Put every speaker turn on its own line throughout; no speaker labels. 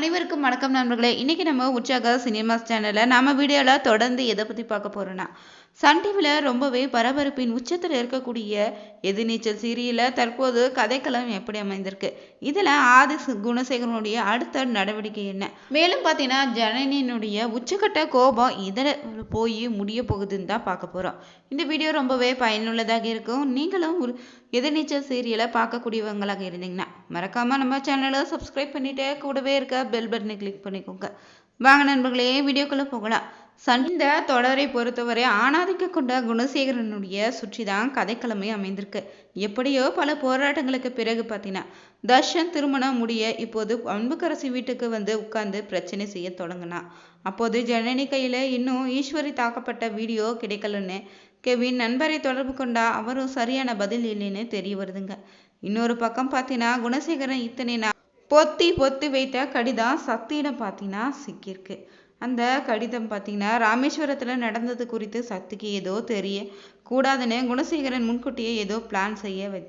அனைவருக்கும் வணக்கம் நண்பர்களே. இன்னைக்கு நம்ம உற்சாக சினிமாஸ் சேனலில் நம்ம வீடியோவில் தொடர்ந்து எதை பற்றி பார்க்க போகிறோன்னா சன் டிவியில் ரொம்பவே பரபரப்பின் உச்சத்தில் இருக்கக்கூடிய எதிர்நீச்சல் சீரியலில் தற்போது கதைக்களம் எப்படி அமைந்திருக்கு? இதில் ஆதி குணசேகரனுடைய அடுத்த நடவடிக்கை என்ன? மேலும் பார்த்தீங்கன்னா ஜனனியினுடைய உச்சக்கட்ட கோபம் இதில் போய் முடிய போகுதுன்னு தான் பார்க்க போகிறோம் இந்த வீடியோ ரொம்பவே பயனுள்ளதாக இருக்கும். நீங்களும் ஒரு எதிர்நீச்சல் சீரியலை பார்க்கக்கூடியவங்களாக இருந்தீங்கன்னா மறக்காமல் நம்ம சேனலை சப்ஸ்கிரைப் பண்ணிட்டு கூடவே இருக்க பெல் பட்டனை கிளிக் பண்ணிக்கோங்க. வாங்க நண்பர்களே வீடியோக்குள்ளே போகலாம். சன் இந்த தொடரை பொறுத்தவரை ஆணாதிக்க கொண்ட குணசேகரனுடைய சுற்றி தான் கதைக்கிழமை அமைந்திருக்கு. எப்படியோ பல போராட்டங்களுக்கு பிறகு பார்த்தீங்கன்னா தர்ஷன் திருமணம் முடிய இப்போது அன்புக்கரசி வீட்டுக்கு வந்து உட்கார்ந்து பிரச்சனை செய்ய தொடங்கினான். அப்போது ஜனனி கையில் இன்னும் ஈஸ்வரி தாக்கப்பட்ட வீடியோ கிடைக்கலன்னு கெவின் நண்பரை தொடர்பு கொண்டா அவரும் சரியான பதில் இல்லைன்னு தெரிய வருதுங்க. இன்னொரு பக்கம் பார்த்தீங்கன்னா குணசேகரன் இத்தனை நாள் பொத்தி பொத்தி வைத்த கடிதம் சக்தியிடம் பார்த்தீங்கன்னா சிக்கியிருக்கு. அந்த கடிதம் பார்த்தீங்கன்னா ராமேஸ்வரத்தில் நடந்தது குறித்து சக்திக்கு ஏதோ தெரிய கூடாதுன்னு குணசேகரன் முன்கூட்டியே ஏதோ பிளான் செய்ய வை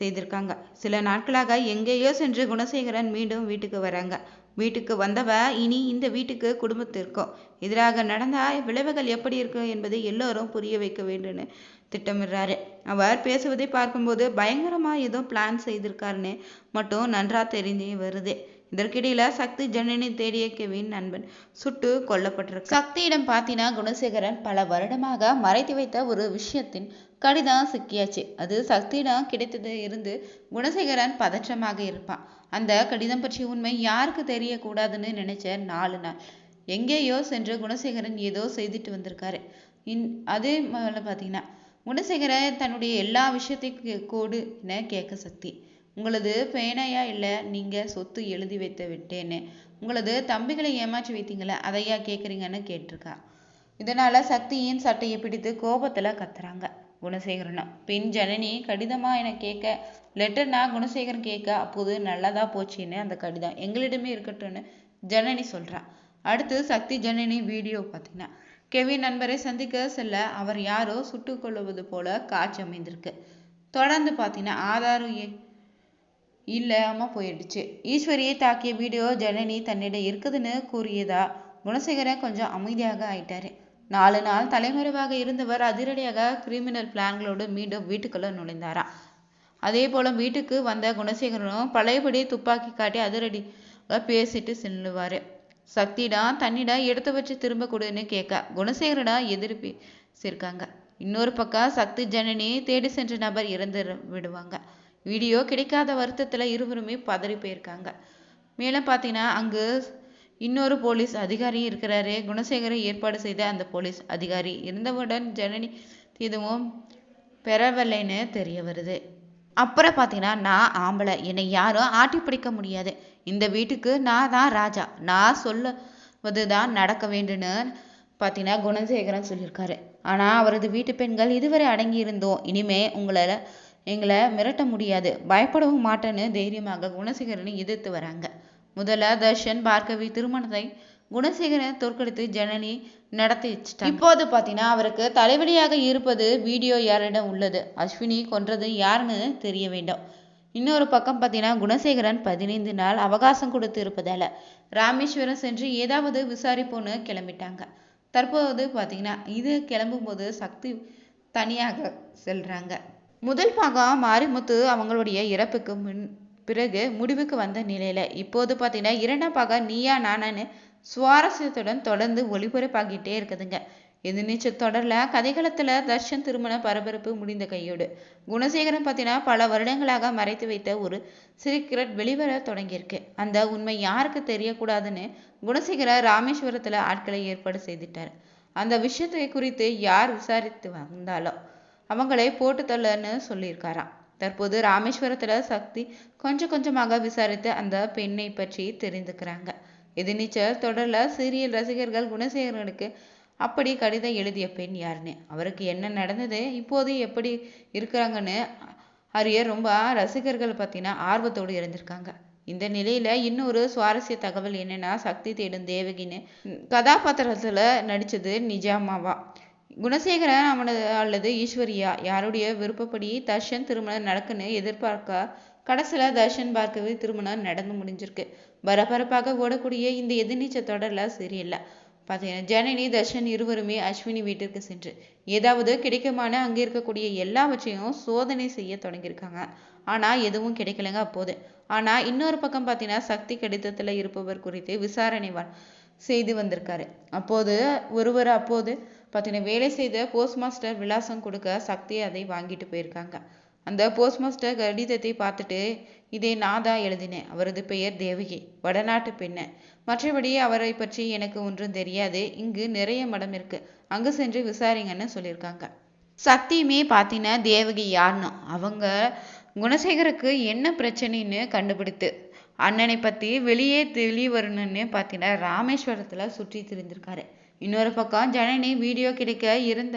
செய்திருக்காங்க. சில நாட்களாக எங்கேயோ சென்று குணசேகரன் மீண்டும் வீட்டுக்கு வராங்க. வீட்டுக்கு வந்தவ இனி இந்த வீட்டுக்கு குடும்பத்திற்கும் எதிராக நடந்த விளைவுகள் எப்படி இருக்கும் என்பதை எல்லோரும் புரிய வைக்க வேண்டும்னு திட்டமிடுறாரு. அவர் பேசுவதை பார்க்கும்போது பயங்கரமா ஏதோ பிளான் செய்திருக்காருன்னு மட்டும் நன்றா தெரிஞ்சே வருது. இதற்கிடையில சக்தி ஜனனி தேடிய கெவின் நண்பன் சுட்டு கொல்லப்பட்டிருக்கு சக்தியிடம் பார்த்தீங்கன்னா குணசேகரன் பல வருடமாக மறைத்து வைத்த ஒரு விஷயத்தின் கடிதம் சிக்கியாச்சு. அது சக்தியிடம் கிடைத்தது இருந்து குணசேகரன் பதற்றமாக இருப்பான். அந்த கடிதம் பற்றிய உண்மை யாருக்கு தெரியக்கூடாதுன்னு நினைச்ச நாலு நாள். எங்கேயோ சென்று குணசேகரன் ஏதோ செய்துட்டு வந்திருக்காரு. இன் அதே மாதிரி பார்த்தீங்கன்னா குணசேகர தன்னுடைய எல்லா விஷயத்தையும் கோடு என கேட்க சக்தி. உங்களது பேனையா இல்லை நீங்கள் சொத்து எழுதி வைத்து விட்டேன்னு. உங்களது தம்பிகளை ஏமாற்றி வைத்தீங்களே? அதையா கேட்குறீங்கன்னு கேட்டிருக்கா. இதனால சக்தியின் சட்டையை பிடித்து கோபத்துல கத்துறாங்க. குணசேகரனும் பின் ஜனனி கடிதமா என கேட்க? லெட்டர்னா குணசேகரன் கேட்க? அப்போது நல்லதா போச்சுன்னு அந்த கடிதம். எங்களிடமே இருக்கட்டும்னு ஜனனி சொல்றா. அடுத்து சக்தி ஜனனி வீடியோ பார்த்தீங்கன்னா கெவின் நண்பரை சந்திக்க செல்ல அவர் யாரோ சுட்டுக் கொள்ளுவது போல காட்சி அமைந்திருக்கு. தொடர்ந்து பார்த்தீங்கன்னா ஆதாரம் ஏ- இல்லாம போயிடுச்சு. ஈஸ்வரியை தாக்கிய வீடியோ ஜனனி தன்னிடம் இருக்குதுன்னு கூறியதா குணசேகரன் கொஞ்சம் அமைதியாக ஆயிட்டாரு. நாலு நாள் தலைமறைவாக இருந்தவர் அதிரடியாக கிரிமினல் பிளான்களோடு மீண்டும் வீட்டுக்குள்ள நுழைந்தாராம். அதே போல வீட்டுக்கு வந்த குணசேகரனும் பழையபடி துப்பாக்கி காட்டி அதிரடி பேசிட்டு செல்லுவாரு. சக்திடா தண்ணிடா எடுத்து வச்சு திரும்ப கொடுன்னு கேட்க குணசேகரடா எதிர் பேசியிருக்காங்க இன்னொரு பக்கம் சக்தி ஜனனி தேடி சென்ற நபர் இறந்து விடுவாங்க. வீடியோ கிடைக்காத வருத்தத்தில் இருவருமே பதறி போயிருக்காங்க. மேலும் பார்த்தீங்கன்னா அங்கு இன்னொரு போலீஸ் அதிகாரியும் இருக்கிறாரு. குணசேகரன் ஏற்பாடு செய்த அந்த போலீஸ் அதிகாரி இருந்தவுடன் ஜனனி இதுவும் பெறவில்லைன்னு தெரிய வருது. அப்புறம் பார்த்தீங்கன்னா நான் ஆம்பளை. என்னை யாரும் ஆட்டி பிடிக்க முடியாது. இந்த வீட்டுக்கு நான் தான் ராஜா. நான் சொல்லுவது தான் நடக்க வேண்டும்னு பார்த்தீங்கன்னா குணசேகரன் சொல்லியிருக்காரு. ஆனால் அவரது வீட்டு பெண்கள் இதுவரை அடங்கி இருந்தோம் இனிமே உங்களை எங்களை மிரட்ட முடியாது. பயப்படவும் மாட்டேன்னு தைரியமாக குணசேகரனை எதிர்த்து வராங்க. முதல்ல தர்ஷன் பார்கவி திருமணத்தை குணசேகரன் தோற்கடித்து ஜனனி நடத்தி வச்சுட்டாங்க. இப்போது பார்த்தீங்கன்னா அவருக்கு தலைவலியாக இருப்பது வீடியோ யாரிடம் உள்ளது? அஸ்வினி கொன்றது யாருன்னு தெரிய வேண்டும். இன்னொரு பக்கம் பார்த்தீங்கன்னா குணசேகரன் பதினைந்து நாள் அவகாசம் கொடுத்து இருப்பதால ராமேஸ்வரம் சென்று ஏதாவது விசாரிப்போன்னு கிளம்பிட்டாங்க. தற்போது பார்த்தீங்கன்னா இது கிளம்பும்போது சக்தி தனியாக செல்றாங்க. முதல் பாகம் மாரிமுத்து அவங்களுடைய இறப்புக்கு முன் பிறகு முடிவுக்கு வந்த நிலையில இப்போது பார்த்தீங்கன்னா இரண்டாம் பாகம் நீயா நானான்னு சுவாரஸ்யத்துடன் தொடர்ந்து ஒளிபரப்பாகிட்டே இருக்குதுங்க. எதிர்நீச்சல் தொடர்ல கதைகளத்துல தர்ஷன் திருமண பரபரப்பு முடிந்த கையோடு. குணசேகரன் பார்த்தீங்கன்னா பல வருடங்களாக மறைத்து வைத்த ஒரு சீக்ரெட் வெளிவர தொடங்கியிருக்கு. அந்த உண்மை யாருக்கு தெரியக்கூடாதுன்னு குணசேகரர் ராமேஸ்வரத்துல ஆட்களை ஏற்பாடு செய்துட்டார். அந்த விஷயத்தை குறித்து யார் விசாரித்து வந்தாலும் அவங்களை போட்டு தள்ளன்னு சொல்லியிருக்காராம். தற்போது ராமேஸ்வரத்துல சக்தி கொஞ்சம் கொஞ்சமாக விசாரித்து அந்த பெண்ணை பற்றி தெரிந்துக்கிறாங்க. இது நீச்சல் தொடர்ல சீரியல் ரசிகர்கள் குணசேகரனுக்கு அப்படி கடிதம் எழுதிய பெண் யாருன்னு? அவருக்கு என்ன நடந்தது? இப்போது எப்படி இருக்கிறாங்கன்னு அறிய ரொம்ப ரசிகர்கள் பார்த்தீங்கன்னா ஆர்வத்தோடு இருந்திருக்காங்க இந்த நிலையில இன்னொரு சுவாரஸ்ய தகவல் என்னன்னா சக்தி தேடும் தேவகின்னு கதாபாத்திரத்துல நடிச்சது நிஜாமாவா குணசேகரன் அவனது அல்லது ஈஸ்வரியா? யாருடைய விருப்பப்படி தர்ஷன் திருமணம் நடக்குன்னு எதிர்பார்க்க கடைசியில் தர்ஷன் பார்க்கவே திருமணம் நடந்து முடிஞ்சிருக்கு. பரபரப்பாக ஓடக்கூடிய இந்த எதிர்நீச்ச தொடரில் சரியில்லை. பார்த்தீங்கன்னா ஜனனி தர்ஷன் இருவருமே அஸ்வினி வீட்டிற்கு சென்று ஏதாவது கிடைக்குமான அங்கே இருக்கக்கூடிய எல்லாவற்றையும் சோதனை செய்ய தொடங்கியிருக்காங்க. ஆனால் எதுவும் கிடைக்கலங்க அப்போது. ஆனால் இன்னொரு பக்கம் பார்த்தீங்கன்னா சக்தி கடிதத்தில் இருப்பவர் குறித்து விசாரணை செய்து வந்திருக்காரு. அப்போது ஒருவர் அப்போது பார்த்தீங்கன்னா வேலை செய்த போஸ்ட் மாஸ்டர் விலாசம் கொடுக்க சக்தி அதை வாங்கிட்டு போயிருக்காங்க. அந்த போஸ்ட் மாஸ்டர் கடிதத்தை பார்த்துட்டு இதை நான் தான் எழுதினேன். அவரது பெயர் தேவகி. வடநாட்டு பெண்ணு. மற்றபடி அவரை பற்றி எனக்கு ஒன்றும் தெரியாது. இங்கு நிறைய மடம் இருக்கு. அங்கு சென்று விசாரிங்கன்னு சொல்லியிருக்காங்க. சக்தியுமே பார்த்தீங்கன்னா தேவகி யாருன்னு அவங்க குணசேகருக்கு என்ன பிரச்சனைன்னு கண்டுபிடித்து அண்ணனை பற்றி வெளியே தெளி வரணும்னு பார்த்தீங்கன்னா ராமேஸ்வரத்தில் சுற்றி திரிந்திருக்காரு. இன்னொரு பக்கம் ஜனனி வீடியோ கிடைக்க இருந்த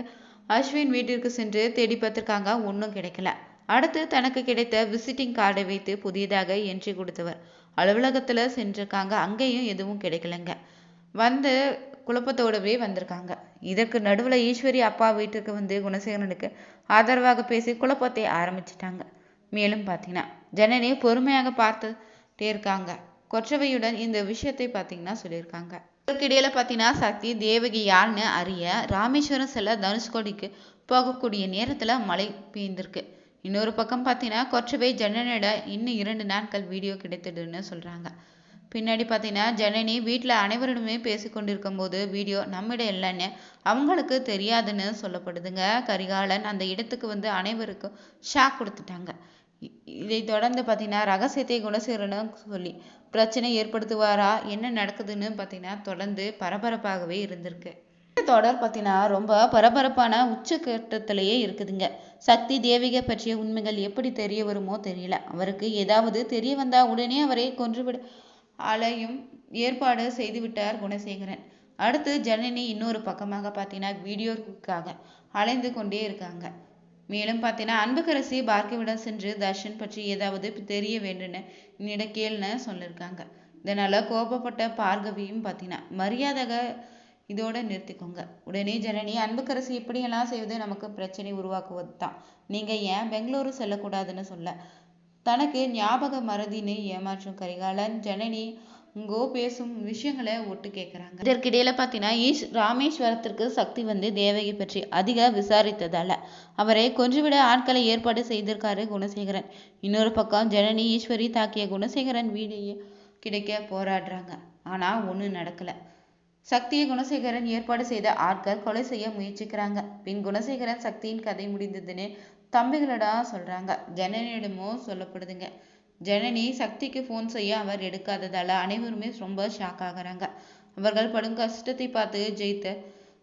அஸ்வின் வீட்டிற்கு சென்று தேடி பார்த்துருக்காங்க. ஒன்றும் கிடைக்கல. அடுத்து தனக்கு கிடைத்த விசிட்டிங் கார்டை வைத்து புதியதாக என்ட்ரி கொடுத்தவர். அலுவலகத்தில் சென்றிருக்காங்க. அங்கேயும் எதுவும் கிடைக்கலங்க. வந்து குழப்பத்தோடவே வந்திருக்காங்க. இதற்கு நடுவில் ஈஸ்வரி அப்பா வீட்டுக்கு வந்து குணசேகரனுக்கு ஆதரவாக பேசி குழப்பத்தை ஆரம்பிச்சிட்டாங்க. மேலும் பார்த்தீங்கன்னா ஜனனி பொறுமையாக பார்த்துட்டே இருக்காங்க. கொற்றவையுடன் இந்த விஷயத்தை பார்த்தீங்கன்னா சொல்லியிருக்காங்க. இதற்கிடையில பார்த்தீங்கன்னா சக்தி தேவகி யாருன்னு அறிய ராமேஸ்வரம் செல்ல தனுஷ்கோடிக்கு போகக்கூடிய நேரத்தில் மழை பெய்ந்திருக்கு இன்னொரு பக்கம் பார்த்தீங்கன்னா கொற்றவை ஜனனிட இன்னும் இரண்டு நாட்கள் வீடியோ கிடைத்ததுன்னு சொல்கிறாங்க பின்னாடி பார்த்தீங்கன்னா ஜனனி வீட்டில் அனைவரிடமே பேசி கொண்டிருக்கும் போது வீடியோ நம்மிடம் இல்லைன்னு அவங்களுக்கு தெரியாதுன்னு சொல்லப்படுதுங்க. கரிகாலன் அந்த இடத்துக்கு வந்து அனைவருக்கும் ஷாக் கொடுத்துட்டாங்க. இதை தொடர்ந்து பார்த்தீங்கன்னா ரகசியத்தை குணசேகரனும் சொல்லி பிரச்சனை ஏற்படுத்துவாரா? என்ன நடக்குதுன்னு பார்த்தீங்கன்னா தொடர்ந்து பரபரப்பாகவே இருந்திருக்கு. தொடர் பார்த்தீங்கன்னா ரொம்ப பரபரப்பான உச்சக்கட்டத்திலேயே இருக்குதுங்க. சக்தி தேவிகை பற்றிய உண்மைகள் எப்படி தெரிய வருமோ தெரியல. அவருக்கு ஏதாவது தெரிய வந்தா உடனே அவரை கொன்றுவிட அலையும் ஏற்பாடு செய்துவிட்டார் குணசேகரன். அடுத்து ஜனனி இன்னொரு பக்கமாக பார்த்தீங்கன்னா வீடியோவுக்காக அலைந்து கொண்டே இருக்காங்க. மேலும் பார்த்தீங்கன்னா அன்புக்கரசி பார்க்கவிடம் சென்று தர்ஷன் பற்றி ஏதாவது தெரிய வேண்டும்னு என்னிட கேள்னு சொல்லியிருக்காங்க இதனால கோபப்பட்ட பார்கவியும் பார்த்தீங்கன்னா மரியாதை இதோட நிறுத்திக்கோங்க. உடனே ஜனனி அன்புக்கரசி இப்படியெல்லாம் செய்வது நமக்கு பிரச்சனை உருவாக்குவது தான் நீங்க ஏன் பெங்களூரு செல்லக்கூடாதுன்னு சொல்ல? தனக்கு ஞாபக மறதின்னு ஏமாற்றும் கரிகாலன் ஜனனி இங்கோ பேசும் விஷயங்களை ஒட்டு கேட்குறாங்க இதற்கிடையில பார்த்தீங்கன்னா ஈஸ் ராமேஸ்வரத்திற்கு சக்தி வந்து தேவகி பற்றி அதிக விசாரித்ததால அவரை கொன்றுவிட ஆட்களை ஏற்பாடு செய்திருக்காரு குணசேகரன். இன்னொரு பக்கம் ஜனனி ஈஸ்வரி தாக்கிய குணசேகரன் வீடையே கிடைக்க போராடுறாங்க. ஆனா ஒன்றும் நடக்கல. சக்தியை குணசேகரன் ஏற்பாடு செய்த ஆட்கள் கொலை செய்ய முயற்சிக்கிறாங்க. பின் குணசேகரன் சக்தியின் கதை முடிந்ததுன்னு தம்பிகளிடம் சொல்றாங்க. ஜனனியிடமோ சொல்லப்படுதுங்க. ஜனனி சக்திக்கு ஃபோன் செய்ய அவர் எடுக்காததால அனைவருமே ரொம்ப ஷாக் ஆகுறாங்க. அவர்கள் படும் கஷ்டத்தை பார்த்து ஜெயித்த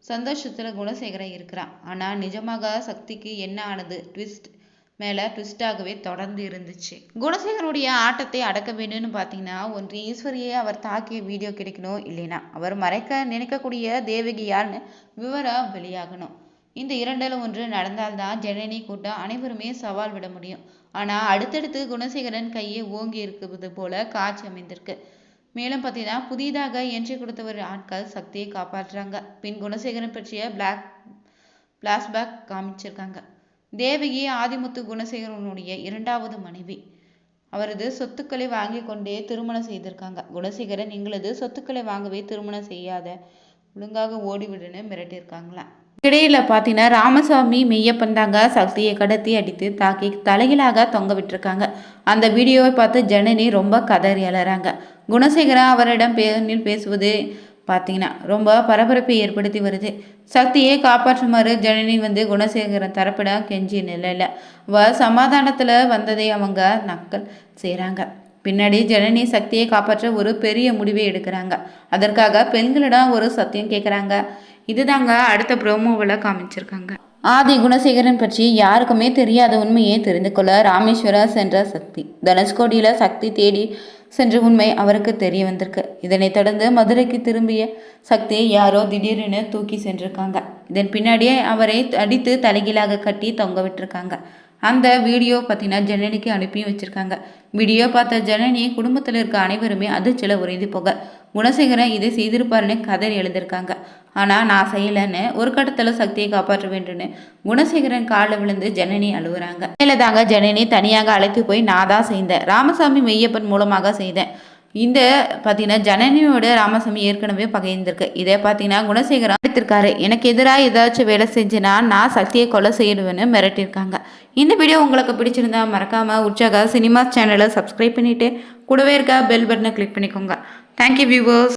சந்தோஷத்துல குணசேகரன் இருக்கிறான். ஆனா நிஜமாக சக்திக்கு என்ன ஆனது? ட்விஸ்ட் மேல ட்விஸ்டாகவே தொடர்ந்து இருந்துச்சு. குணசேகருடைய ஆட்டத்தை அடக்க வேணும்னு பார்த்தீங்கன்னா ஒன்று ஈஸ்வரியை அவர் தாக்கிய வீடியோ கிடைக்கணும் இல்லைனா அவர் மறைக்க நினைக்கக்கூடிய தேவகி யாருன்னு விவரம் வெளியாகணும். இந்த இரண்டில் ஒன்று நடந்தால்தான் ஜனனி கூட்டம் அனைவருமே சவால் விட முடியும். ஆனால் அடுத்தடுத்து குணசேகரன் கையை ஓங்கி இருக்கிறது போல காட்சி அமைந்திருக்கு. மேலும் பார்த்தீங்கன்னா புதிதாக என்ட்ரி கொடுத்தவர் ஆட்கள் சக்தியை காப்பாற்றுறாங்க. பின் குணசேகரன் பற்றிய பிளாக் பிளாஷ்பேக் காமிச்சிருக்காங்க. தேவகி ஆதிமுத்து குணசேகரனுடைய இரண்டாவது மனைவி. அவரது சொத்துக்களை வாங்கி கொண்டே திருமணம் செய்திருக்காங்க. குணசேகரன் எங்களது சொத்துக்களை வாங்கவே திருமணம் செய்யாத. ஒழுங்காக ஓடிவிடுன்னு மிரட்டியிருக்காங்களாம் இடையில பார்த்தீங்கன்னா ராமசாமி மெய்யப்பன் தாங்க சக்தியை கடத்தி அடித்து தாக்கி தலையிலாக தொங்க விட்டுருக்காங்க. அந்த வீடியோவை பார்த்து ஜனனி ரொம்ப கதறி அலறாங்க. குணசேகரன் அவரிடம் பேரில் பேசுவது பார்த்தீங்கன்னா ரொம்ப பரபரப்பை ஏற்படுத்தி வருது. சக்தியை காப்பாற்றுமாறு ஜனனி வந்து குணசேகரன் தரப்பிட கெஞ்சி நிலையில் வ சமாதானத்தில் வந்ததை அவங்க நக்கல் செய்கிறாங்க பின்னாடி ஜனனி சக்தியை காப்பாற்ற ஒரு பெரிய முடிவை எடுக்கிறாங்க. அதற்காக பெண்களிடம் ஒரு சத்தியம் கேட்குறாங்க இதுதாங்க அடுத்த ப்ரோமோவில் காமிச்சிருக்காங்க. ஆதி குணசேகரன் பற்றி யாருக்குமே தெரியாத உண்மையை தெரிந்து கொள்ள ராமேஸ்வரம் சென்ற சக்தி. தனுஷ்கோடியில் சக்தி தேடி சென்ற உண்மை அவருக்கு தெரிய வந்திருக்கு. இதனைத் தொடர்ந்து மதுரைக்கு திரும்பிய சக்தியை யாரோ திடீரென தூக்கி சென்றிருக்காங்க. இதன் பின்னாடியே அவரை அடித்து தலைகீழாக கட்டி தொங்க விட்டுருக்காங்க. அந்த வீடியோ பார்த்தீங்கன்னா ஜனனிக்கு அனுப்பியும் வச்சுருக்காங்க. வீடியோ பார்த்த ஜனனி குடும்பத்தில் இருக்க அனைவருமே அதிர்ச்சியில் உறைந்து போக குணசேகரன் இதை செய்திருப்பாருன்னு கதறி எழுதியிருக்காங்க ஆனால் நான் செய்யலைன்னு ஒரு கட்டத்தில் சக்தியை காப்பாற்ற வேண்டும்னு குணசேகரன் காலில் விழுந்து ஜனனி அழுகுறாங்க மேலே தாங்க ஜனனி தனியாக அழைத்து போய் நான் தான் செய்தேன். ராமசாமி மெய்யப்பன் மூலமாக செய்தேன். இந்த பார்த்தீங்கன்னா ஜனனியோட ராமசாமி ஏற்கனவே பகைந்திருக்கு. இதே பார்த்தீங்கன்னா குணசேகரன் எடுத்திருக்காரு எனக்கு எதிராக ஏதாச்சும் வேலை செஞ்சுனா நான் சக்தியை கொலை செய்யிடுவேன்னு மிரட்டியிருக்காங்க. இந்த வீடியோ உங்களுக்கு பிடிச்சிருந்தா மறக்காமல் உற்சாக சினிமா சேனலை சப்ஸ்கிரைப் பண்ணிட்டு கூடவே இருக்க பெல் பட்டனை கிளிக் பண்ணிக்கோங்க. Thank you viewers.